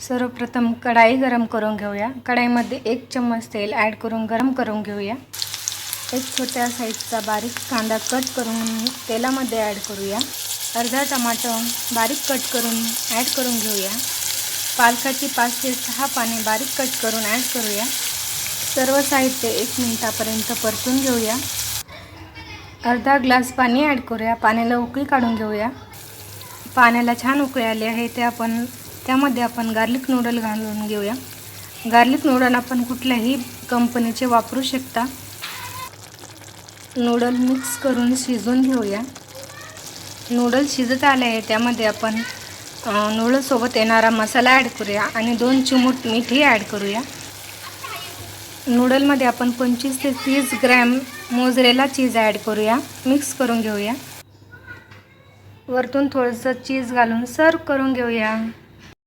सर्वप्रथम कढाई गरम करून घेऊया. कढाईमध्ये एक चम्मच तेल ॲड करून गरम करून घेऊया. एक छोट्या साईजचा बारीक कांदा कट करून तेलामध्ये ॲड करूया. अर्धा टमाटर बारीक कट करून ॲड करून घेऊया. पालकाची पाच ते सहा पाने बारीक कट करून ॲड करूया. सर्व साहित्य एक मिनिटापर्यंत परतून घेऊया. अर्धा ग्लास पाणी ॲड करूया. पाण्याला उकळी काढून घेऊया. पाण्याला छान उकळी आली आहे ते आपण त्यामध्ये आपण गार्लिक नूडल घालून घेऊया. गार्लिक नूडल आपण कुठल्याही कंपनीचे वापरू शकता. नूडल मिक्स करून शिजवून घेऊया. नूडल शिजत आले आहे त्यामध्ये आपण नूडलसोबत येणारा मसाला ॲड करूया आणि दोन चिमूट मीठही ॲड करूया. नूडलमध्ये आपण पंचवीस ते तीस ग्रॅम मोजरेला चीज ॲड करूया. मिक्स करून घेऊया. वरतून थोडंसं चीज घालून सर्व करून घेऊया.